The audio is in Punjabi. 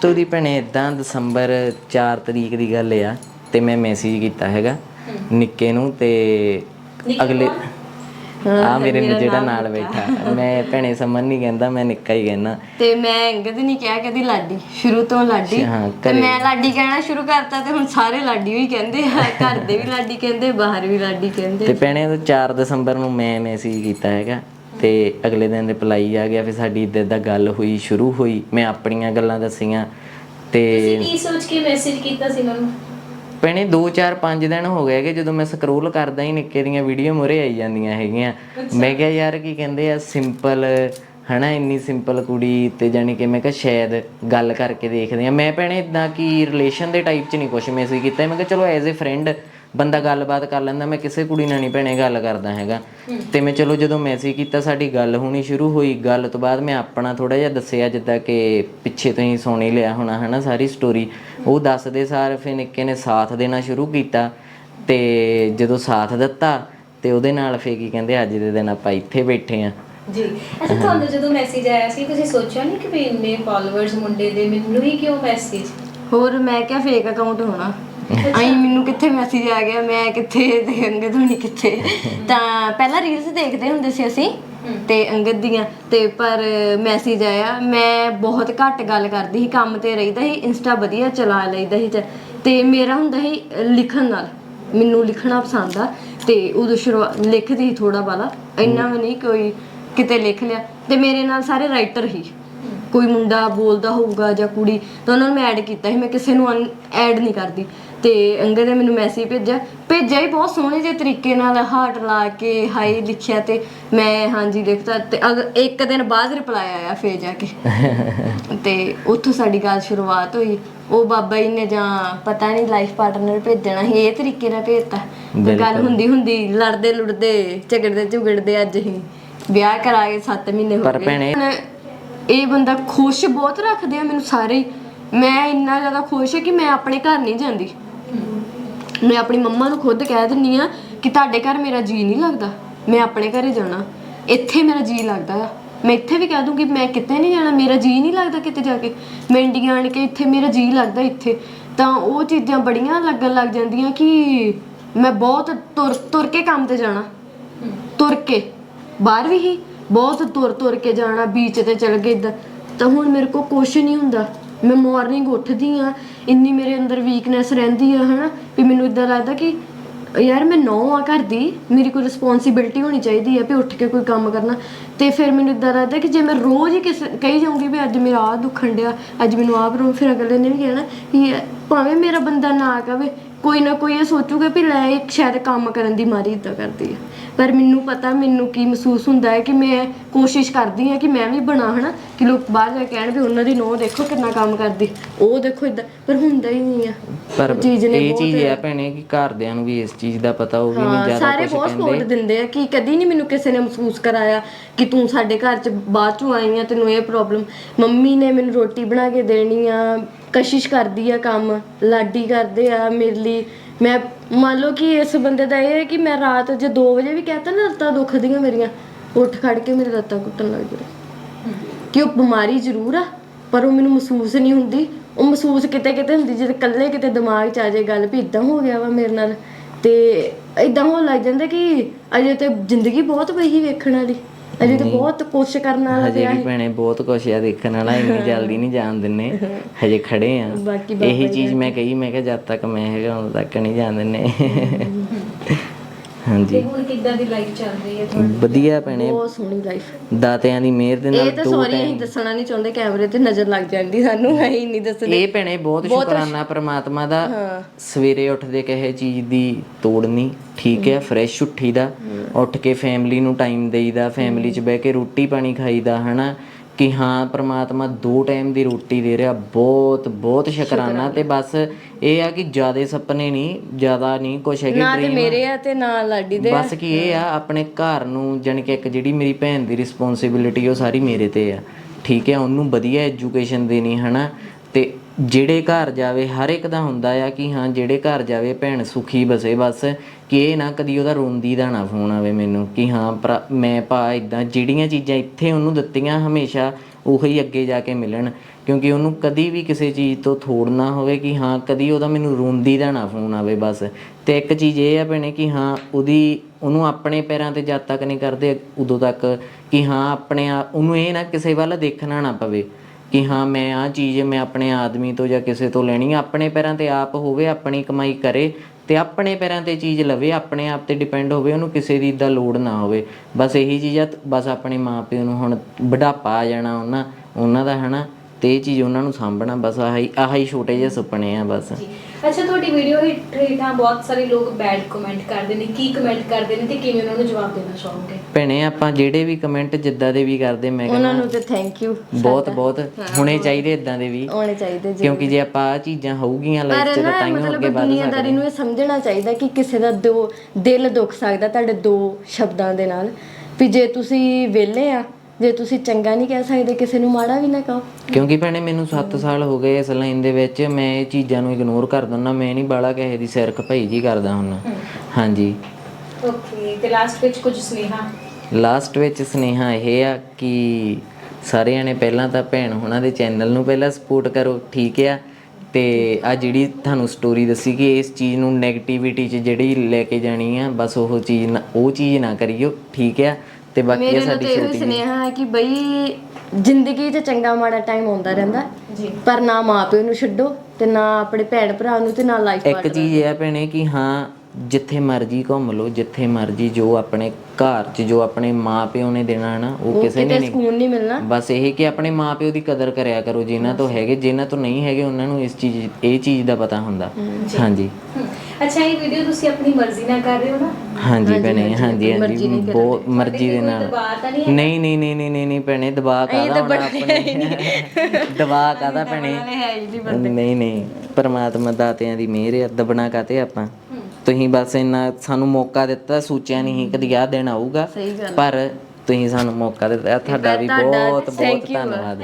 ਤੋਂ ਦੀ ਭੈਣੇ ਇਦਾਂ ਦਸੰਬਰ 4 ਤਰੀਕ ਦੀ ਗੱਲ ਆ ਤੇ ਮੈਂ ਮੈਸੇਜ ਕੀਤਾ ਹੈਗਾ ਨਿੱਕੇ ਨੂੰ ਤੇ ਅਗਲੇ ਆ ਮੇਰੇ ਨੂੰ ਜਿਹੜਾ ਨਾਲ ਬੈਠਾ। ਮੈਂ ਭੈਣੇ ਸਮਝ ਨਹੀਂ ਕਹਿੰਦਾ ਮੈਂ ਨਿੱਕਾ ਹੀ ਕਹਿੰਦਾ। ਤੇ ਮੈਂ ਅੰਗਦ ਨਹੀਂ ਕਿਹਾ ਕਦੀ ਲਾਡੀ ਸ਼ੁਰੂ ਤੋਂ ਲਾਡੀ। ਤੇ। ਮੈਂ ਲਾਡੀ ਕਹਿਣਾ ਸ਼ੁਰੂ ਕਰਤਾ ਤੇ ਹੁਣ ਸਾਰੇ ਲਾਡੀ ਹੀ ਕਹਿੰਦੇ ਆ ਘਰ ਦੇ ਵੀ ਲਾਡੀ ਕਹਿੰਦੇ ਬਾਹਰ ਵੀ ਲਾਡੀ ਤੇ ਕਹਿੰਦੇ ਭੈਣੇ ਉਹ 4 ਦਸੰਬਰ ਨੂੰ ਮੈਂ ਮੈਸੇਜ ਕੀਤਾ ਹੈਗਾ। ਤੇ ਅਗਲੇ ਦਿਨ ਰਿਪਲਾਈ ਆ ਗਿਆ ਫਿਰ ਸਾਡੀ ਇੱਦਾਂ ਦਾ ਗੱਲ ਹੋਈ ਸ਼ੁਰੂ ਹੋਈ ਮੈਂ ਆਪਣੀਆਂ ਗੱਲਾਂ ਦੱਸੀਆਂ ਤੇ ਕੀ ਸੋਚ ਕੇ ਮੈਸੇਜ ਕੀਤਾ ਸੀ ਮੈਨੂੰ? ਭੈਣੇ 2 4 5 ਦਿਨ ਹੋ ਗਏ ਕਿ ਜਦੋਂ ਮੈਂ ਸਕਰੋਲ ਕਰਦਾ ਹੀ ਨਿੱਕੇ ਦੀਆਂ ਵੀਡੀਓ ਮੋਰੇ ਆਈ ਜਾਂਦੀਆਂ ਹੈਗੀਆਂ। ਮੈਂ ਕਿਹਾ ਯਾਰ ਕੀ ਕਹਿੰਦੇ ਆ ਸਿੰਪਲ ਹਨਾ ਇੰਨੀ ਸਿੰਪਲ ਕੁੜੀ ਤੇ ਜਾਨੀ ਕਿ ਮੈਂ ਕਿਹਾ ਸ਼ਾਇਦ ਗੱਲ ਕਰਕੇ ਦੇਖਦੇ ਆ। ਮੈਂ ਭੈਣੇ ਇਦਾਂ ਕੀ ਰਿਲੇਸ਼ਨ ਦੇ ਟਾਈਪ ਚ ਨਹੀਂ ਕੁਛ ਮੈਸੇਜ ਕੀਤਾ। ਮੈਂ ਕਿਹਾ ਚਲੋ ਐਜ਼ ਅ ਫਰੈਂਡ ਬੰਦਾ ਗੱਲਬਾਤ ਕਰ ਲੈਂਦਾ ਮੈਂ ਕਿਸੇ ਕੁੜੀ ਨਾਲ ਨਹੀਂ ਭੈਣੇ ਗੱਲ ਕਰਦਾ ਹੈਗਾ। ਤੇ ਮੈਂ ਚਲੋ ਜਦੋਂ ਮੈਸੇਜ ਕੀਤਾ ਸਾਡੀ ਗੱਲ ਹੋਣੀ ਸ਼ੁਰੂ ਹੋਈ। ਗੱਲ ਤੋਂ ਬਾਅਦ ਮੈਂ ਆਪਣਾ ਥੋੜਾ ਜਿਹਾ ਦੱਸਿਆ ਜਿੱਦਾਂ ਕਿ ਪਿੱਛੇ ਤੋਂ ਹੀ ਸੁਣ ਹੀ ਲਿਆ ਹੋਣਾ ਹਨਾ ਸਾਰੀ ਸਟੋਰੀ ਉਹ ਦੱਸਦੇ ਸਾਰ ਫਿਰ ਨਿੱਕੇ ਨੇ ਸਾਥ ਦੇਣਾ ਸ਼ੁਰੂ ਕੀਤਾ। ਤੇ ਜਦੋਂ ਸਾਥ ਦਿੱਤਾ ਤੇ ਉਹਦੇ ਨਾਲ ਫੇ ਕੀ ਕਹਿੰਦੇ ਅੱਜ ਦੇ ਦਿਨ ਆਪਾਂ ਇੱਥੇ ਬੈਠੇ ਆ। ਜੀ। ਅੱਛਾ ਤੁਹਾਨੂੰ ਜਦੋਂ ਮੈਸੇਜ ਆਇਆ ਸੀ ਤੁਸੀਂ ਸੋਚਿਆ ਨਹੀਂ ਕਿ ਵੀ ਇੰਨੇ ਫਾਲੋਅਰਸ ਮੁੰਡੇ ਦੇ ਮੈਨੂੰ ਹੀ ਕਿਉਂ ਮੈਸੇਜ ਹੋਰ ਮੈਂ ਕਿਹਾ ਫੇਕ ਅਕਾਊਂਟ ਹੋਣਾ। ਆਈ ਮੈਨੂੰ ਕਿੱਥੇ ਮੈਸੇਜ ਆ ਗਿਆ, ਮੈਂ ਕਿੱਥੇ ਤੇ ਅੰਗਦ ਹੁਣੀ ਕਿੱਥੇ? ਤਾਂ ਪਹਿਲਾਂ ਰੀਲਸ ਦੇਖਦੇ ਹੁੰਦੇ ਸੀ ਅਸੀਂ ਤੇ ਅੰਗਦ ਦੀਆਂ, ਤੇ ਪਰ ਮੈਸੇਜ ਆਇਆ। ਮੈਂ ਬਹੁਤ ਘੱਟ ਗੱਲ ਕਰਦੀ ਸੀ, ਕੰਮ ਤੇ ਰਹੀਦਾ ਸੀ, ਇੰਸਟਾ ਵਧੀਆ ਚਲਾ ਲਈਦਾ ਸੀ ਤੇ- ਮੇਰਾ ਹੁੰਦਾ ਸੀ ਲਿਖਣ ਨਾਲ। ਮੈਨੂੰ ਲਿਖਣਾ ਪਸੰਦ ਆ ਤੇ ਉਦੋਂ ਸ਼ੁਰੂਆਤ ਲਿਖਦੀ ਥੋੜਾ ਬਾਲਾ ਇੰਨਾ ਵੀ ਨਹੀਂ ਕੋਈ ਕਿਤੇ ਲਿਖ ਲਿਆ। ਤੇ ਮੇਰੇ ਨਾਲ ਸਾਰੇ ਰਾਈਟਰ ਹੀ ਕੋਈ ਮੁੰਡਾ ਬੋਲਦਾ ਹੋਊਗਾ ਜਾਂ ਕੁੜੀ, ਤਾਂ ਉਹਨਾਂ ਨੂੰ ਮੈਂ ਐਡ ਕੀਤਾ ਸੀ। ਮੈਂ ਕਿਸੇ ਨੂੰ ਐਡ ਨਹੀਂ ਕਰਦੀ। ਤੇ ਅੰਗਦ ਨੇ ਮੈਨੂੰ ਮੈਸੇਜ ਭੇਜਿਆ। ਭੇਜਿਆ ਹੀ ਬਹੁਤ ਸੋਹਣੇ ਜਿਹੇ ਤਰੀਕੇ ਨਾਲ ਹਾਰਟ ਲਾ ਕੇ ਹਾਈ ਲਿਖਿਆ ਤੇ ਮੈਂ ਹਾਂਜੀ ਲਿਖਤਾ ਤੇ ਅਗ- ਇੱਕ ਦਿਨ ਬਾਅਦ ਰਿਪਲਾਈ ਆਇਆ ਫੇਰ ਜਾ ਕੇ। ਤੇ ਉੱਥੋਂ ਸਾਡੀ ਗੱਲ ਸ਼ੁਰੂਆਤ ਹੋਈ। ਉਹ ਬਾਬਾ ਜੀ ਨੇ ਜਾਂ ਪਤਾ ਨਹੀਂ ਲਾਈਫ ਪਾਰਟਨਰ ਭੇਜਣਾ ਸੀ ਇਹ ਤਰੀਕੇ ਨਾਲ ਭੇਜਤਾ। ਤੇ ਗੱਲ ਹੁੰਦੀ ਹੁੰਦੀ ਲੜਦੇ ਲੁੜਦੇ ਝਗੜਦੇ ਝੁਗੜਦੇ ਅੱਜ ਹੀ ਵਿਆਹ ਕਰਾ ਕੇ 7 ਮਹੀਨੇ ਹੋ ਪਰ ਗਏ। ਭੈਣੇ- ਹੁਣ ਇਹ ਬੰਦਾ ਖੁਸ਼ ਬਹੁਤ ਰੱਖਦੇ ਆ ਮੈਨੂੰ ਸਾਰੇ। ਹੀ। ਮੈਂ ਇੰਨਾ ਜ਼ਿਆਦਾ ਖੁਸ਼ ਹਾਂ ਕਿ ਮੈਂ ਆਪਣੇ ਘਰ ਨਹੀਂ ਜਾਂਦੀ। ਮੈਂ ਆਪਣੀ ਮੰਮਾ ਨੂੰ ਖੁਦ ਕਹਿ ਦਿੰਨੀ ਆ ਕਿ ਤੁਹਾਡੇ ਘਰ ਮੇਰਾ ਜੀ ਨਹੀਂ ਲੱਗਦਾ। ਮੈਂ ਆਪਣੇ ਘਰੇ ਜਾਣਾ। ਇੱਥੇ ਮੇਰਾ ਜੀ ਲੱਗਦਾ ਆ। ਮੈਂ ਇੱਥੇ ਵੀ ਕਹਿ ਦੂੰਗੀ, ਮੈਂ ਕਿਤੇ ਨਹੀਂ ਜਾਣਾ। ਮੇਰਾ ਜੀ ਨਹੀਂ ਲੱਗਦਾ ਕਿਤੇ ਜਾ ਕੇ। ਮੈਂ ਇੰਡੀਆ ਆਣ ਕੇ ਇੱਥੇ ਮੇਰਾ ਜੀ ਲੱਗਦਾ ਇੱਥੇ। ਤਾਂ ਉਹ ਚੀਜ਼ਾਂ ਬੜੀਆਂ ਲੱਗਣ ਲੱਗ ਜਾਂਦੀਆਂ ਕਿ ਮੈਂ ਬਹੁਤ ਤੁਰ ਤੁਰ ਕੇ ਕੰਮ ਤੇ ਜਾਣਾ। ਤੁਰ ਕੇ। ਬਾਹਰ ਵੀ ਹੀ ਬਹੁਤ ਤੁਰ ਤੁਰ ਕੇ ਜਾਣਾ ਬੀਚ ਤੇ ਚਲ ਗਏ ਇਦਾਂ ਤਾਂ ਹੁਣ ਮੇਰੇ ਕੋ ਕੁਛ ਨਹੀਂ ਹੁੰਦਾ। ਮੈਂ ਮਾਰਨਿੰਗ ਉੱਠਦੀ ਆ ਇੰਨੀ ਮੇਰੇ ਅੰਦਰ ਵੀਕਨੈਸ ਰਹਿੰਦੀ ਆ, ਹਨਾ? ਵੀ ਮੈਨੂੰ ਇਦਾਂ ਲੱਗਦਾ ਕਿ, ਯਾਰ ਮੈਂ ਨੌ ਆ ਘਰ ਦੀ, ਮੇਰੀ ਕੋਈ ਰਿਸਪੌਂਸਿਬਿਲਟੀ ਹੋਣੀ ਚਾਹੀਦੀ ਹੈ ਵੀ ਉੱਠ ਕੇ ਕੋਈ ਕੰਮ ਕਰਨਾ। ਤੇ ਫਿਰ ਮੈਨੂੰ ਇਦਾਂ ਲੱਗਦਾ ਕਿ ਜੇ ਮੈਂ ਰੋਜ਼ ਹੀ ਕਿਸੇ, ਕਹੀ ਜਾਊਂਗੀ ਵੀ ਅੱਜ ਮੇਰਾ ਆ ਦੁੱਖਣ ਡਿਆ, ਅੱਜ ਮੈਨੂੰ ਆਹ ਪ੍ਰੋਬਲਮ ਫਿਰ ਅਗਲੇ ਨੇ ਵੀ ਕਹਿਣਾ ਕਿ ਭਾਵੇਂ ਮੇਰਾ ਬੰਦਾ ਨਾ ਕਵੇ ਕੋਈ ਨਾ ਕੋਈ ਇਹ ਸੋਚੂਗਾ ਵੀ ਲੈ ਇਹ ਸ਼ਾਇਦ ਕੰਮ ਕਰਨ ਦੀ ਮਾਰੀ ਇਦਾਂ ਕਰਦੀ ਹੈ ਪਰ ਮੈਨੂੰ ਪਤਾ ਮੈਨੂੰ ਕੀ ਮਹਿਸੂਸ ਹੁੰਦਾ ਹੈ ਕਿ ਮੈਂ ਕੋਸ਼ਿਸ਼ ਕਰਦੀ ਹਾਂ ਕਿ ਮੈਂ ਵੀ ਬਣਾ ਹਨਾ ਕਿ ਲੋਕ ਬਾਹਰ ਜਾ ਕੇ ਕਹਿਣ ਵੀ ਉਹਨਾਂ ਦੀ ਨੋਹ ਦੇਖੋ ਕਿੰਨਾ ਕੰਮ ਕਰਦੀ। ਉਹ ਦੇਖੋ ਇਦਾਂ ਪਰ ਹੁੰਦਾ ਹੀ ਨਹੀਂ ਆ। ਪਰ ਚੀਜ਼ ਨੇ ਇਹ ਬਹੁਤ- ਚੀਜ਼ ਆ ਭੈਣੇ ਕਿ ਘਰਦਿਆਂ ਨੂੰ ਵੀ ਇਸ ਚੀਜ਼ ਦਾ ਪਤਾ ਉਹ ਵੀ ਨਹੀਂ ਹਾਂ ਜ਼ਿਆਦਾ ਸਾਰੇ ਕੁਝ ਬਹੁਤ ਸਪੋਰਟ ਕਹਿੰਦੇ ਦਿੰਦੇ ਆ ਕਿ ਕਦੀ ਨਹੀਂ ਮੈਨੂੰ ਕਿਸੇ ਨੇ ਮਹਿਸੂਸ ਕਰਾਇਆ ਕਿ ਤੂੰ ਸਾਡੇ ਘਰ 'ਚ ਬਾਅਦ ਚੋਂ ਆਈ ਆ ਤੈਨੂੰ ਇਹ ਪ੍ਰੋਬਲਮ ਮੰਮੀ ਨੇ ਮੈਨੂੰ ਰੋਟੀ ਬਣਾ ਕੇ ਦੇਣੀ ਆ ਕਸ਼ਿਸ਼ ਕਰਦੀ ਆ ਕੰਮ ਲਾਡੀ ਕਰਦੇ ਆ ਮੇਰੇ ਲਈ। ਮੈਂ ਮੰਨ ਲਓ ਕਿ ਇਸ ਬੰਦੇ ਦਾ ਇਹ ਹੈ ਕਿ ਮੈਂ ਰਾਤ ਜੇ 2 ਵਜੇ ਵੀ ਕਹਤਾ ਨਾ ਲੱਤਾਂ ਦੁਖਦੀਆਂ ਮੇਰੀਆਂ, ਉੱਠ ਖੜ ਕੇ ਮੇਰੇ ਲੱਤਾਂ ਕੁੱਟਣ ਲੱਗ ਜਾਂਦੇ ਕਿ ਉਹ ਬਿਮਾਰੀ ਜ਼ਰੂਰ ਆ, ਪਰ ਉਹ ਮੈਨੂੰ ਮਹਿਸੂਸ ਨਹੀਂ ਹੁੰਦੀ। ਉਹ ਮਹਿਸੂਸ ਕਿਤੇ ਕਿਤੇ ਹੁੰਦੀ, ਜਦ ਇਕੱਲੇ ਕਿਤੇ ਦਿਮਾਗ 'ਚ ਆ ਜਾਏ ਗੱਲ ਵੀ ਇਦਾਂ ਹੋ ਗਿਆ ਵਾ ਮੇਰੇ ਨਾਲ। ਤੇ ਇਦਾਂ ਹੋਣ ਲੱਗ ਜਾਂਦਾ ਕਿ ਅਜੇ ਤੇ ਜ਼ਿੰਦਗੀ ਬਹੁਤ ਪਈ ਵੇਖਣ ਵਾਲੀ। ਅਜੇ ਤੇ ਬਹੁਤ ਕੋਸ਼ਿਸ਼ ਕਰਨ ਵਾਲਾ ਹਜੇ ਪਿਆ ਵੀ ਭੈਣੇ ਬਹੁਤ ਕੁਛ ਆ ਦੇਖਣ ਵਾਲਾ ਇੰਨੀ ਜਲਦੀ ਨਹੀਂ ਜਾਣ ਦਿੰਨੇ ਹਜੇ ਖੜੇ ਆ। ਬਾਕੀ ਬਾਬਾ ਇਹੀ ਚੀਜ਼ ਮੈਂ ਕਹੀ ਮੈਂ ਕਿਹਾ ਜਦ ਤੱਕ ਮੈਂ ਹੈਗਾ ਉਦੋਂ ਤੱਕ ਨਹੀਂ ਜਾਣ ਦਿੰਨੇ ਤੇ ਹਾਂਜੀ ਹੁਣ ਕਿੱਦਾਂ ਦੀ ਲਾਈਫ ਚੱਲ ਰਹੀ ਹੈ ਤੁਹਾਡੀ? ਵਧੀਆ ਭੈਣੇ। ਬਹੁਤ ਸੋਹਣੀ ਲਾਈਫ ਦਾਤਿਆਂ ਦੀ ਮਿਹਰ ਦੇ ਨਾਲ ਇਹ ਤਾਂ ਸੌਰੀ ਅਸੀਂ ਦੱਸਣਾ ਨਹੀਂ ਚਾਹੁੰਦੇ ਕੈਮਰੇ ਤੇ ਨਜ਼ਰ ਲੱਗ ਜਾਂਦੀ ਸਾਨੂੰ ਅਸੀਂ ਨਹੀਂ ਦੱਸਦੇ। ਇਹ ਭੈਣੇ ਬਹੁਤ ਸ਼ੁਕਰਾਨਾ ਪ੍ਰਮਾਤਮਾ ਦਾ। ਸਵੇਰੇ ਉੱਠਦੇ ਕਿਸੇ ਚੀਜ਼ ਦੀ ਤੋੜ ਨਹੀਂ। ਠੀਕ ਹੈ ਫਰੈਸ਼ ਉੱਠੀ ਦਾ ਉੱਠ ਕੇ ਫੈਮਿਲੀ ਨੂੰ ਟਾਈਮ ਦੇਈਦਾ ਫੈਮਿਲੀ 'ਚ ਬਹਿ ਕੇ ਰੋਟੀ ਪਾਣੀ ਖਾਈਦਾ ਹਨਾ? ਕਿ ਹਾਂ ਪ੍ਰਮਾਤਮਾ ਦੋ ਟਾਈਮ ਦੀ ਰੋਟੀ ਦੇ ਰਿਹਾ ਬਹੁਤ ਬਹੁਤ ਸ਼ੁਕਰਾਨਾ ਤੇ ਬਸ ਇਹ ਆ ਕਿ ਜਿਆਦੇ ਸੁਪਨੇ ਨਹੀਂ ਜ਼ਿਆਦਾ ਨਹੀਂ ਕੁਛ ਹੈਗੇ ਨਾ ਤੇ ਮੇਰੇ ਆ ਤੇ ਨਾ ਲਾਡੀ ਦੇ ਬਸ ਕਿ ਇਹ ਆ ਆਪਣੇ ਘਰ ਨੂੰ ਜਾਣੀ ਕਿ ਇੱਕ ਜਿਹੜੀ ਮੇਰੀ ਭੈਣ ਦੀ ਰਿਸਪੌਂਸਿਬਿਲਿਟੀ ਉਹ ਸਾਰੀ ਮੇਰੇ ਤੇ ਆ। ਠੀਕ ਹੈ ਉਹਨੂੰ ਵਧੀਆ ਐਜੂਕੇਸ਼ਨ ਦੇਣੀ ਹਨਾ? ਤੇ ਜਿਹੜੇ ਘਰ ਜਾਵੇ, ਹਰ ਇੱਕ ਦਾ ਹੁੰਦਾ ਆ ਕਿ ਹਾਂ, ਜਿਹੜੇ ਘਰ ਜਾਵੇ, ਭੈਣ ਸੁਖੀ ਬਸੇ ਬਸ, ਕਿ ਇਹ ਨਾ ਕਦੀ ਉਹਦਾ ਰੋਂਦੀ ਦਾ ਨਾ ਫੋਨ ਆਵੇ ਮੈਨੂੰ, ਕਿ ਹਾਂ, ਭਰਾ, ਮੈਂ ਭਾ ਇਦਾਂ ਜਿਹੜੀਆਂ ਚੀਜ਼ਾਂ ਇੱਥੇ ਉਹਨੂੰ ਦਿੱਤੀਆਂ ਹਮੇਸ਼ਾ, ਉਹੀ ਅੱਗੇ ਜਾ ਕੇ ਮਿਲਣ। ਕਿਉਂਕਿ ਉਹਨੂੰ ਕਦੀ ਵੀ ਕਿਸੇ ਚੀਜ਼ ਤੋਂ ਥੋੜ ਨਾ ਹੋਵੇ ਕਿ ਹਾਂ, ਕਦੀ ਉਹਦਾ ਮੈਨੂੰ ਰੋਂਦੀ ਦਾ ਨਾ ਫੋਨ ਆਵੇ ਬਸ। ਤੇ ਇੱਕ ਚੀਜ਼ ਇਹ ਆ ਭੈਣੇ ਕਿ ਹਾਂ, ਉਹਦੀ, ਉਹਨੂੰ ਆਪਣੇ ਪੈਰਾਂ ਤੇ ਜਦ ਤੱਕ ਨਹੀਂ ਕਰਦੇ, ਉਦੋਂ ਤੱਕ ਕਿ ਹਾਂ, ਆਪਣੇ ਆਪ ਉਹਨੂੰ ਇਹ ਨਾ ਕਿਸੇ ਵੱਲ ਦੇਖਣਾ ਨਾ ਪਵੇ। ਕਿ ਹਾਂ, ਮੈਂ ਆ ਚੀਜ਼ ਮੈਂ ਆਪਣੇ ਆਦਮੀ ਤੋਂ ਜਾਂ ਕਿਸੇ ਤੋਂ ਲੈਣੀ ਆ। ਆਪਣੇ ਪੈਰਾਂ ਤੇ ਆਪ ਹੋਵੇ, ਆਪਣੀ ਕਮਾਈ ਕਰੇ ਤੇ ਆਪਣੇ ਪੈਰਾਂ ਤੇ ਚੀਜ਼ ਲਵੇ, ਆਪਣੇ ਆਪ ਤੇ ਡਿਪੈਂਡ ਹੋਵੇ, ਉਹਨੂੰ ਕਿਸੇ ਦੀ ਦਾ ਲੋੜ ਨਾ ਹੋਵੇ। ਬਸ ਇਹੀ ਚੀਜ਼ ਆ, ਬਸ ਆਪਣੇ ਮਾਪਿਓ ਨੂੰ ਹੁਣ ਬੁਢਾਪਾ ਆ ਜਾਣਾ ਉਹਨਾਂ ਉਹਨਾਂ ਦਾ, ਹਨਾ? ਤੇ ਇਹ ਚੀਜ਼ ਉਹਨਾਂ ਨੂੰ ਸਾਂਭਣਾ, ਬਸ ਆਹੀ ਆਹੀ ਛੋਟੇ ਜਿਹੇ ਸੁਪਨੇ ਆ ਬਸ। ਅੱਛਾ ਤੁਹਾਡੀ ਵੀਡੀਓ ਹਿੱਟ ਹੇਠਾਂ ਬਹੁਤ ਸਾਰੇ ਲੋਕ ਬੈਡ ਕਮੈਂਟ ਕਰਦੇ ਨੇ ਕੀ ਕਮੈਂਟ ਕਰਦੇ ਨੇ ਤੇ ਕਿਵੇਂ ਉਹਨਾਂ ਨੂੰ ਜਵਾਬ ਦੇਣਾ ਚਾਹੋਗੇ? ਭੈਣੇ ਆਪਾਂ ਜਿਹੜੇ ਵੀ ਕਮੈਂਟ ਜਿੱਦਾਂ ਦੇ ਵੀ ਕਰਦੇ ਮੈਂ ਉਹਨਾਂ ਕਹਿੰਦਾ ਨੂੰ ਤੇ ਥੈਂਕ ਯੂ ਬਹੁਤ ਬਹੁਤ ਹੋਣੇ ਚਾਹੀਦੇ ਇਦਾਂ ਦੇ ਵੀ। ਆਉਣੇ ਚਾਹੀਦੇ ਜੀ ਕਿਉਂਕਿ ਜੇ ਆਪਾਂ ਆ ਚੀਜ਼ਾਂ ਹੋਊਗੀਆਂ ਲਾਈਫ 'ਚ ਤਾਂ ਨਾ ਤਾਈਓ ਮਤਲਬ ਅੱਗੇ ਵਧ ਦੁਨੀਆਦਾਰੀ ਨੂੰ ਇਹ ਸਮਝਣਾ ਚਾਹੀਦਾ ਕਿ ਕਿਸੇ ਦਾ ਦੋ ਦਿਲ ਦੁੱਖ ਸਕਦਾ ਤੁਹਾਡੇ ਦੋ ਸ਼ਬਦਾਂ ਦੇ ਨਾਲ। ਵੀ ਜੇ ਤੁਸੀਂ ਵਿਹਲੇ ਆ ਜੇ ਤੁਸੀਂ ਚੰਗਾ ਨਹੀਂ ਕਹਿ ਸਕਦੇ ਕਿਸੇ ਨੂੰ ਮਾੜਾ ਵੀ ਨਾ ਕਹੋ। ਕਿਉਂਕਿ ਭੈਣੇ ਮੈਨੂੰ 7 ਸਾਲ ਹੋ ਗਏ ਇਸ ਲਾਈਨ ਦੇ ਵਿੱਚ ਮੈਂ ਇਹ ਚੀਜ਼ਾਂ ਨੂੰ ਇਗਨੋਰ ਕਰ ਦਿੰਦਾ ਮੈਂ ਨਹੀਂ ਬਾਲਾ ਕਿਸੇ ਦੀ ਸਿਰ ਖਪਾਈ ਜੀ ਕਰਦਾ ਹੁਣ। ਹਾਂਜੀ। ਓਕੇ ਤੇ ਲਾਸਟ ਵਿੱਚ ਕੁਝ ਸੁਨੇਹਾ? ਲਾਸਟ ਵਿੱਚ ਸੁਨੇਹਾ ਇਹ ਆ ਕਿ ਸਾਰਿਆਂ ਨੇ ਪਹਿਲਾਂ ਤਾਂ ਭੈਣ ਹੁਣਾਂ ਦੇ ਚੈਨਲ ਨੂੰ ਪਹਿਲਾਂ ਸਪੋਰਟ ਕਰੋ ਠੀਕ ਆ? ਤੇ ਆ ਜਿਹੜੀ ਤੁਹਾਨੂੰ ਸਟੋਰੀ ਦੱਸੀ ਕਿ ਇਸ ਚੀਜ਼ ਨੂੰ 네ਗੇਟਿਵਿਟੀ 'ਚ ਜਿਹੜੀ ਲੈ ਕੇ ਜਾਣੀ ਆ ਬਸ ਉਹ ਚੀਜ਼ ਨਾ ਉਹ ਚੀਜ਼ ਨਾ ਕਰਿਓ ਠੀਕ ਆ? ਤੇ ਬਾਕੀ ਮੇਰੇ ਨਾਲ ਸਾਡੀ ਤੇ ਇਹੋ ਛੋਟੀ ਸੁਨੇਹਾ ਹੈ ਕਿ ਬਈ ਜ਼ਿੰਦਗੀ 'ਚ ਚੰਗਾ ਮਾੜਾ ਟਾਈਮ ਆਉਂਦਾ ਰਹਿੰਦਾ। ਜੀ। ਪਰ ਨਾ ਮਾਪਿਓ ਨੂੰ ਛੱਡੋ ਤੇ ਨਾ ਆਪਣੇ ਭੈਣ ਭਰਾ ਨੂੰ ਤੇ ਨਾ ਲਾਈਫ ਇੱਕ ਚੀਜ਼ ਇਹ ਆ ਭੈਣੇ ਕਿ ਹਾਂ ਜਿੱਥੇ ਮਰਜ਼ੀ ਘੁੰਮ ਲਓ ਜਿੱਥੇ ਮਰਜ਼ੀ ਜੋ ਆਪਣੇ ਘਰ 'ਚ ਜੋ ਆਪਣੇ ਮਾਪਿਓ ਨੇ ਦੇਣਾ ਨਾ ਉਹ ਕਿਸੇ ਨੇ ਨਹੀਂ ਸਕੂਨ ਨਹੀਂ ਮਿਲਣਾ। ਬਸ ਇਹ ਕਿ ਆਪਣੇ ਮਾਪਿਓ ਦੀ ਕਦਰ ਕਰਿਆ ਕਰੋ ਜਿਨ੍ਹਾਂ ਤੋਂ ਹੈਗੇ ਜਿਨ੍ਹਾਂ ਤੋਂ ਨਹੀਂ ਹੈਗੇ ਉਹਨਾਂ ਨੂੰ ਇਸ ਚੀਜ਼ ਇਹ ਚੀਜ਼ ਦਾ ਪਤਾ ਹੁੰਦਾ। ਹਾਂਜੀ। ਅੱਛਾ ਇਹ ਵੀਡੀਓ ਤੁਸੀਂ ਆਪਣੀ ਮਰਜ਼ੀ ਨਾਲ ਕਰ ਰਹੇ ਹੋ ਨਾ? ਹਾਂਜੀ ਭੈਣੇ ਹਾਂਜੀ ਹਾਂਜੀ ਬਹੁਤ ਮਰਜ਼ੀ ਦੇ ਨਾਲ। ਨਹੀਂ ਨਹੀਂ ਨਹੀਂ ਨਹੀਂ ਨਹੀਂ ਭੈਣੇ ਦਬਾਅ ਕਾਦਾ ਹੋਣਾ ਆਪਣੇ? ਦਬਾਅ ਕਾਦਾ ਭੈਣੇ? ਨਹੀਂ ਨਹੀਂ ਪਰਮਾਤਮਾ ਦਾਤਿਆਂ ਦੀ ਮਿਹਰ ਆ ਦਬਣਾ ਕਾਤੇ ਆਪਾਂ? ਤੁਸੀਂ ਬਸ ਇੰਨਾ ਸਾਨੂੰ ਮੌਕਾ ਦਿੱਤਾ ਸੋਚਿਆ ਨਹੀਂ ਕਦੀ ਆਹ ਦਿਨ ਆਊਗਾ ਪਰ ਤੁਸੀਂ ਸਾਨੂੰ ਮੌਕਾ ਦਿੱਤਾ। ਤੁਹਾਡਾ ਵੀ ਬਹੁਤ ਬਹੁਤ ਧੰਨਵਾਦ।